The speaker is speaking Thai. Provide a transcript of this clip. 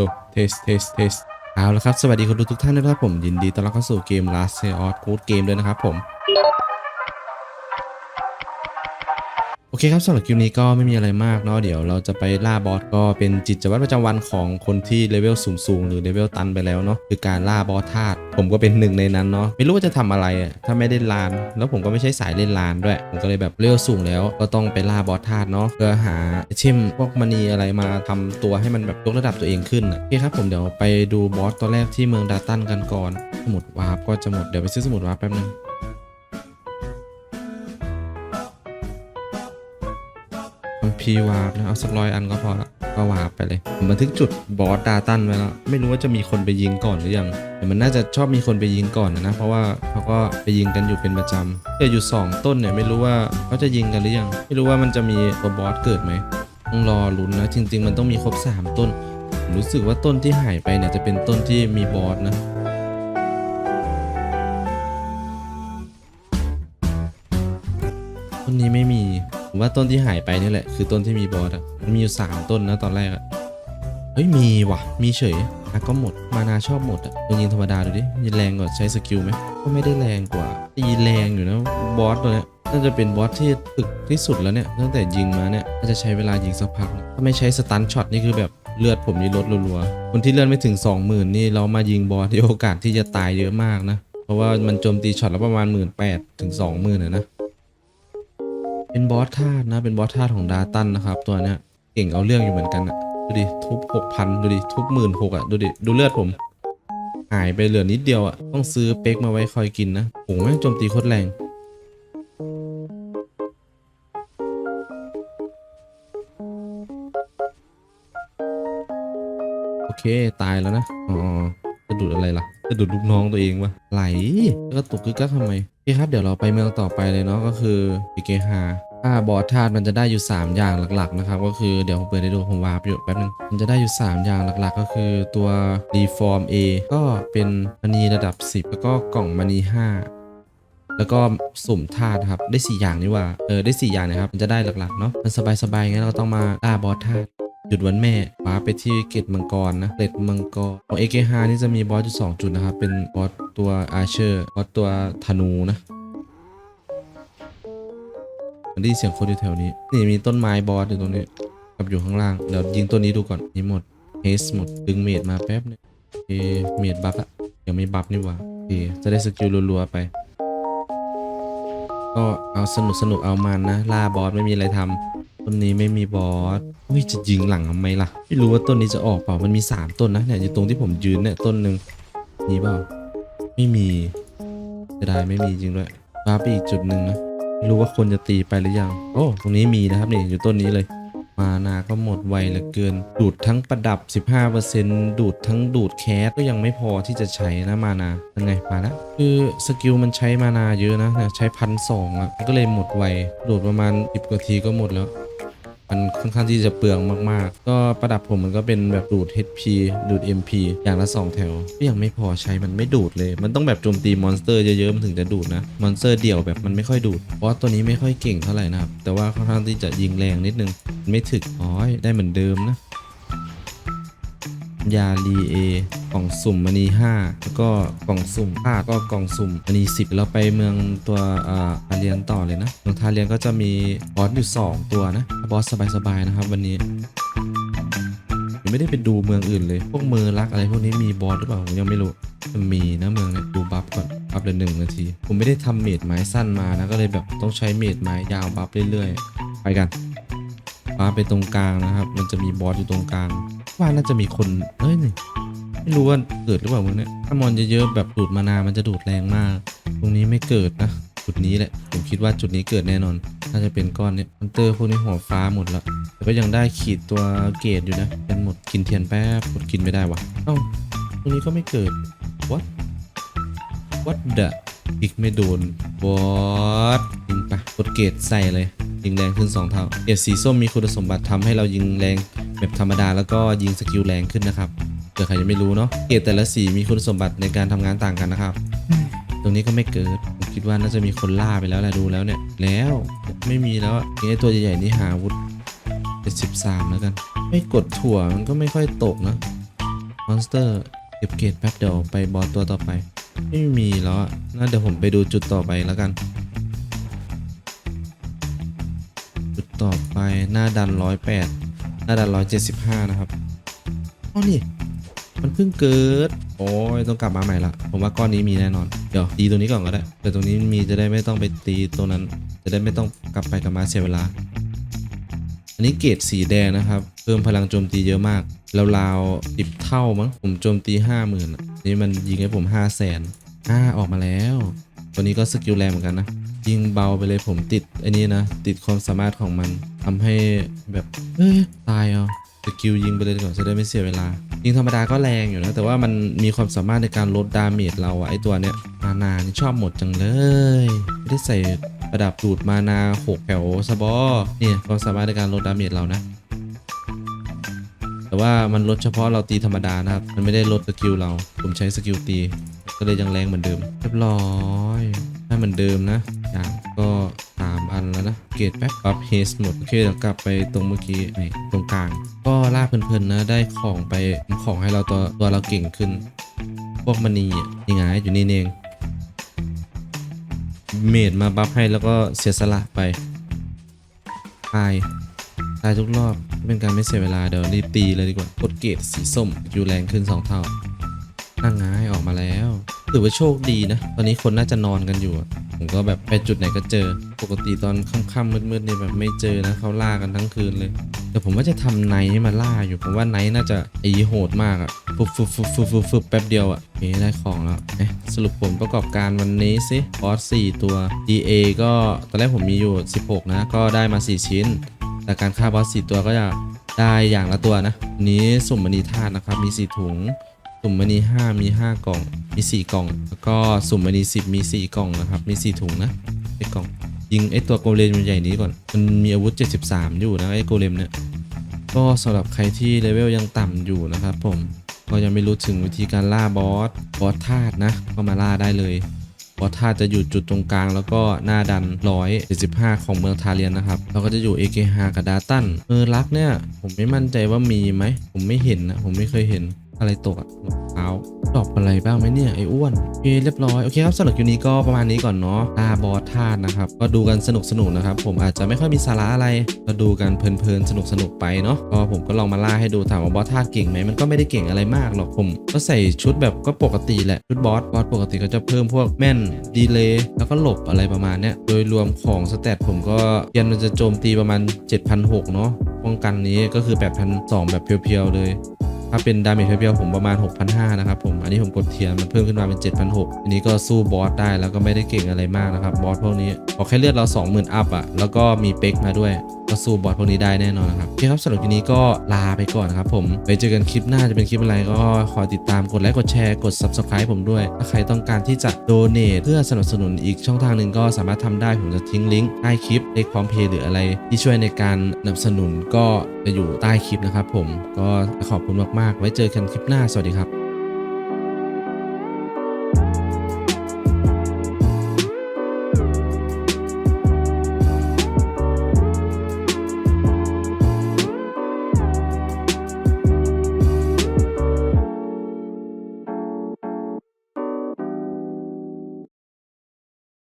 โอ้เทสเทสเทสเอาละครับ สวัสดีคนดูทุกท่านด้วยนะครับผมยินดีต้อนรับเข้าสู่เกม Last c o s Code Game เลยนะครับผม เคครับสำหรับคลิปนี้ก็ไม่มีอะไรมากเนาะเดี๋ยวเราจะไปล่าบอสก็เป็นจิตวัตรประจำวันของคนที่เลเวลสูงๆหรือเลเวลตันไปแล้วเนาะคือการล่าบอสธาตุผมก็เป็นหนึ่งในนั้นเนาะไม่รู้ว่าจะทำอะไรอะถ้าไม่ได้ลาน แล้วผมก็ไม่ใช่สายเล่นลานด้วย ผมก็เลยแบบเลเวลสูงแล้ว ก็ต้องไปล่าบอสธาตุเนาะเพื่อหาเช่มพวกมณีอะไรมาทำตัวให้มันแบบยกระดับตัวเองขึ้นโอเคครับผมเดี๋ยวไปดูบอสตัวแรกที่เมืองดาตันกันก่อนสมุดวาร์ปก็จะหมดเดี๋ยวไปซื้อสมุดวาร์ปแป๊บนึง พีวาร์ปนะ เอาสักร้อยอันก็พอละก็วาร์ปไปเลยผมบันทึกจุดบอสดาตันไว้แล้วไม่รู้ว่าจะมีคนไปยิงก่อนหรือยังแต่มันน่าจะชอบมีคนไปยิงก่อนนะ เพราะว่าเขาก็ไปยิงกันอยู่เป็นประจำแต่อยู่ 2 ต้นเนี่ยไม่รู้ว่าเขาจะยิงกันหรือยัง ไม่รู้ว่ามันจะมีตัวบอสเกิดไหมต้องรอลุ้นนะ จริง ๆ มันต้องมีครบ 3 ต้นผมรู้สึกว่าต้นที่หายไปเนี่ยจะเป็นต้นที่มีบอสนะต้นนี้ไม่มี ผมว่าต้นที่หายไปนี่แหละคือต้นที่มีบอสอะมันมีอยู่สามต้นนะตอนแรกอะเฮ้ยมีว่ะ มีเฉยอะก็หมด มานาชอบหมดอะยิงธรรมดาดูดิยิงแรงกว่าใช้สกิลไหมก็ไม่ได้แรงกว่าตีแรงอยู่นะบอสตัวเนี้ยน่าจะเป็นบอสที่ฝึกที่สุดแล้วเนี่ยตั้งแต่ยิงมาเนี่ยน่าจะใช้เวลายิงสักพักถ้าไม่ใช้สตันช็อตนี่คือแบบเลือดผมนี่ลดรัวๆ คนที่เลือดไม่ถึง 20,000 นี่เรามายิงบอสที่โอกาสที่จะตายเยอะมากนะ เพราะว่ามันโจมตีช็อตละประมาณ 1 8 0 0 0ถึง 20,000นนะ เป็นบอสธาตุนะ เป็นบอสธาตุของดาตันนะครับ ตัวเนี้ยเก่งเอาเรื่องอยู่เหมือนกันอะดูดิทุบหกพันดูดิทุบหมื่นหกอะดูดิดูเลือดผม หายไปเหลือนิดเดียวอะต้องซื้อเป๊กมาไว้คอยกินนะโอ้โหแม่งโจมตีโคตรแรงโอเคตายแล้วนะอ๋อจะดูดอะไรล่ะจะดูดลูกน้องตัวเองวะไหลแล้วก็ตกกึกกักทำไม โอเคครับเดี๋ยวเราไปเมืองต่อไปเลยเนาะก็คือปิเกฮาถ้าบอสธาตุมันจะได้อยู่ 3 อย่างหลักๆนะครับก็คือเดี๋ยวผมเปิดให้ดูผมวาร์ปอยู่แป๊บนึงมันจะได้อยู่ 3 อย่างหลักๆ ก็คือตัว Reform A ก็เป็นมณีระดับ 10 แล้วก็กล่องมณี5 แล้วก็สุ่มธาตุครับได้ 4 อย่างนี่ว่าเออได้ 4 อย่างนะครับมันจะได้หลักๆเนาะมันสบายๆงั้นเราต้องมาล่าบอสธาตุ หยุดวันแม่ว้าไปที่เกตมังกรนะเกตมังกรของ AK5 นี่จะมีบอสอยู่2จุดนะครับ เป็นบอสตัวอาเชอร์บอสตัวธนูนะมันได้เสียงคนอยู่แถวนี้ นี่มีต้นไม้บอสอยู่ตรงนี้กับอยู่ข้างล่างเดี๋ยวยิงตัวนี้ดูก่อนนี่หมดเฮสหมดดึงเมดมาแป๊บนึงโอเมดบัฟอะยังไม่บัฟนี่หว่าโอเคจะได้สกิลรัวๆไป ก็เอาสนุกสนุกเอามันนะล่าบอสไม่มีอะไรทำต้นนี้ไม่มีบอสอุ้ยจะยิงหลังทำไมล่ะ ไม่รู้ว่าต้นนี้จะออกเปล่ามันมี 3 ต้นนะเนี่ยอยู่ตรงที่ผมยืนเนี่ยต้นหนึ่งมีเปล่าไม่มีจะได้ไม่มีจริงด้วยมาไปอีกจุดหนึ่งนะไม่รู้ว่าคนจะตีไปหรือยัง โอ้ตรงนี้มีนะครับนี่อยู่ต้นนี้เลย มานาก็หมดไวเหลือเกิน ดูดทั้งประดับ 15%ดูดทั้งดูดแคสก็ยังไม่พอที่จะใช้นะมานายังไงมาแล้วคือสกิลมันใช้มานาเยอะนะใช้พันสองอะก็เลยหมดไวดูดประมาณ10กว่าทีก็หมดแล้ว มันค่อนข้างที่จะเปลืองมากๆ ก็ประดับผมมันก็เป็นแบบดูด HP ดูด MP อย่างละ 2 แถวก็ยังไม่พอใช้มันไม่ดูดเลย มันต้องแบบโจมตีมอนสเตอร์เยอะๆมันถึงจะดูดนะ มอนสเตอร์เดี่ยวแบบมันไม่ค่อยดูด เพราะตัวนี้ไม่ค่อยเก่งเท่าไหร่นะครับ แต่ว่าค่อนข้างที่จะยิงแรงนิดนึง ไม่ถึกอ๋อได้เหมือนเดิมนะ ยาลีเอ กล่องสุ่มมณี5แล้วก็กล่องสุ่มผ้าก็กล่องสุ่มมณี10เราไปเมืองตัวอ่าทาเรียนต่อเลยนะเมืองทาเรียนก็จะมีบอสอยู่ 2 ตัวนะบอสสบายๆนะครับวันนี้ยังไม่ได้ไปดูเมืองอื่นเลย พวกเมืองรักอะไรพวกนี้มีบอสหรือเปล่าผมยังไม่รู้มีนะเมืองเนี่ยดูบัฟก่อนบัฟเลยหนึ่งนาที ผมไม่ได้ทำเมดไม้สั้นมานะก็เลยแบบต้องใช้เมดไม้ยาวบัฟเรื่อยๆ ไปกันฟ้าไปตรงกลางนะครับ มันจะมีบอสอยู่ตรงกลาง ว่าน่าจะมีคนเอ้ยนี่ ไม่รู้ว่าเกิดหรือเปล่ามึงเนี่ย ถ้ามอนเยอะๆแบบดูดมานา มันจะดูดแรงมาก ตรงนี้ไม่เกิดนะ จุดนี้แหละ ผมคิดว่าจุดนี้เกิดแน่นอน น่าจะเป็นก้อนเนี่ยมันเตอร์พวกนี้หัวฟ้าหมดแล้ว แต่ก็ยังได้ขีดตัวเกรดอยู่นะเป็นหมดกินเทียนแป๊บกดกินไม่ได้วะเอ้าตรงนี้ก็ไม่เกิด what what the อีกไม่โดน what ยิงไปกดเกรดใส่เลยยิงแรงขึ้น 2 เท่า เกรดสีส้มมีคุณสมบัติทำให้เรายิงแรงแบบธรรมดาแล้วก็ยิงสกิลแรงขึ้นนะครับ เผื่อใครยังไม่รู้เนาะเกรดแต่ละสีมีคุณสมบัติในการทำงานต่างกันนะครับ ตรงนี้ก็ไม่เกิดผมคิดว่าน่าจะมีคนล่าไปแล้วแหละดูแล้วเนี่ย แล้วไม่มีแล้วอะไอ้ตัวใหญ่ๆนี่หาวุธเป็นสิบสามแล้วกัน ไม่กดถั่วมันก็ไม่ค่อยตกนะมอนสเตอร์เก็บเกรดแป๊บเดียวไปบอสตัวต่อไป ไม่มีแล้วอะน่าเดี๋ยวผมไปดูจุดต่อไปแล้วกัน จุดต่อไปหน้าดันร้อยแปดหน้าดันร้อยเจ็ดสิบห้านะครับอ้านี่ มันเพิ่งเกิด โอ้ยต้องกลับมาใหม่ละผมว่าก้อนนี้มีแน่นอน เดี๋ยวตีตัวนี้ก่อนก็ได้แต่ตรงนี้มีจะได้ไม่ต้องไปตีตัวนั้น จะได้ไม่ต้องกลับไปกลับมาเสียเวลา อันนี้เกรดสีแดงนะครับ เพิ่มพลังโจมตีเยอะมากราวๆสิบเท่ามั้งผมโจมตีห้าหมื่นนี่มันยิงให้ผมห้าแสนอ่าออกมาแล้ว ตัวนี้ก็สกิลแรงเหมือนกันนะยิงเบาไปเลยผมติดไอ้นี่นะ ติดความสามารถของมันทำให้แบบเอ้ยตายเอา สกิลยิงไปเลยดีกว่อนจะได้ไม่เสียเวลา ยิงธรรมดาก็แรงอยู่นะ แต่ว่ามันมีความสามารถในการลดดาเมจเราอะไอตัวเนี้ยมานานี่ชอบหมดจังเลย ไม่ได้ใส่ประดับดูดมานาหกแถวสบอเนี่ยความสามารถในการลดดาเมจเรานะ แต่ว่ามันลดเฉพาะเราตีธรรมดานะครับ มันไม่ได้ลดสกิลเรา ผมใช้สกิลตี ก็เลยยังแรงเหมือนเดิม เรียบร้อยได้เหมือนเดิมนะ เกตแป๊บปั๊บเฮสหมด โอเคเดี๋ยวกลับไปตรงเมื่อกี้ไอ้ตรงกลาง ก็ล่าเพลินๆนะได้ของไปของให้เราตัวตัวเราเก่งขึ้น พวกมณีอะยังไงอยู่นี่เองเมดมาบัฟให้แล้วก็เสียสละไปตายตายทุกรอบเป็นการไม่เสียเวลาเดี๋ยวรีบตีเลยดีกว่ากดเกตสีส้มอยู่แรงขึ้น 2 เท่านั่งง่ายออกมาแล้ว ถือว่าโชคดีนะ ตอนนี้คนน่าจะนอนกันอยู่อะผมก็แบบไปจุดไหนก็เจอ ปกติตอนค่ำๆมืดๆเนี่ยแบบไม่เจอนะเขาล่ากันทั้งคืนเลย แต่ผมว่าจะทำไนท์ให้มาล่าอยู่ ผมว่าไนท์น่าจะอีโหดมากอะฟึบฟึบฟึบฟึบฟึบฟึบแป๊บเดียวอะโอเคได้ของแล้วเอ๊ะสรุปผลประกอบการวันนี้สิบอส4ตัว DA ก็ตอนแรกผมมีอยู่ 16 นะ ก็ได้มา 4 ชิ้น แต่การฆ่าบอส4ตัวก็จะได้อย่างละตัวนะนนี้สุ่มมณีธาตุนะครับมี 4 ถุง สุ่มมณี5มี 5 กล่อง มี 4 กล่อง แล้วก็สุ่มมณี10 มี 4 กล่องนะครับ มี 4 ถุงนะไอ้กล่อง ยิงไอ้ตัวโกเลมใหญ่นี้ก่อน มันมีอาวุธ 73 อยู่นะไอ้โกเลมเนี่ย ก็สำหรับใครที่เลเวลยังต่ำอยู่นะครับผม ก็ยังไม่รู้ถึงวิธีการล่าบอส บอสธาตุนะ ก็มาล่าได้เลยบอสธาตุจะอยู่จุดตรงกลางแล้วก็หน้าดัน 175 ของเมืองทาเรียนนะครับ เราก็จะอยู่ AK5 กับดาตันเออรักเนี่ย ผมไม่มั่นใจว่ามีไหม ผมไม่เห็นนะ ผมไม่เคยเห็น อะไรตกอะรองเท้าดอกอะไรบ้างไหมเนี่ยไอ้อ้วนโอเคเรียบร้อยโอเคครับสำหรับคลิปนี้ก็ประมาณนี้ก่อนเนาะล่าบอสธาตุนะครับก็ดูกันสนุกสนุกนะครับผมอาจจะไม่ค่อยมีสาระอะไรก็ดูกันเพลินๆสนุกสนุกไปเนาะก็ผมก็ลองมาล่าให้ดูถามว่าบอสธาตุเก่งไหมมันก็ไม่ได้เก่งอะไรมากหรอกผม ก็ใส่ชุดแบบก็ปกติแหละชุดบอสบอสปกติก็จะเพิ่มพวกแม่นดีเลย์แล้วก็หลบอะไรประมาณเนี้ยโดยรวมของสเตตผมก็เกียนมันจะโจมตีประมาณ 7,600เนาะป้องกันนี้ก็คือ 8,200 แบบเพียวๆ เลย ถ้าเป็นดาเมจเพียวๆผมประมาณ 6,500 นะครับผม อันนี้ผมกดเทียนมันเพิ่มขึ้นมาเป็น 7,600 อันนี้ก็สู้บอสได้แล้วก็ไม่ได้เก่งอะไรมากนะครับบอสพวกนี้ขอแค่เลือดเรา 20,000 อัพอะแล้วก็มีเป็กมาด้วย ก็สู้บอสพวกนี้ได้แน่นอนนะครับโอเคครับสำหรับคลิปนี้ก็ลาไปก่อนนะครับผมไว้เจอกันคลิปหน้าจะเป็นคลิปอะไรก็คอยติดตามกดไลค์กดแชร์กด subscribe ผมด้วย ถ้าใครต้องการที่จะโดเน a t เพื่อสนับสนุนอีกช่องทางหนึ่งก็สามารถทำได้ผมจะทิ้งลิงก์ใต้คลิปเลขพร้อมเพย์หรืออะไร ที่ช่วยในการสนับสนุนก็จะอยู่ใต้คลิปนะครับผมก็ขอบคุณมากๆ ไว้เจอกันคลิปหน้าสวัสดีครับ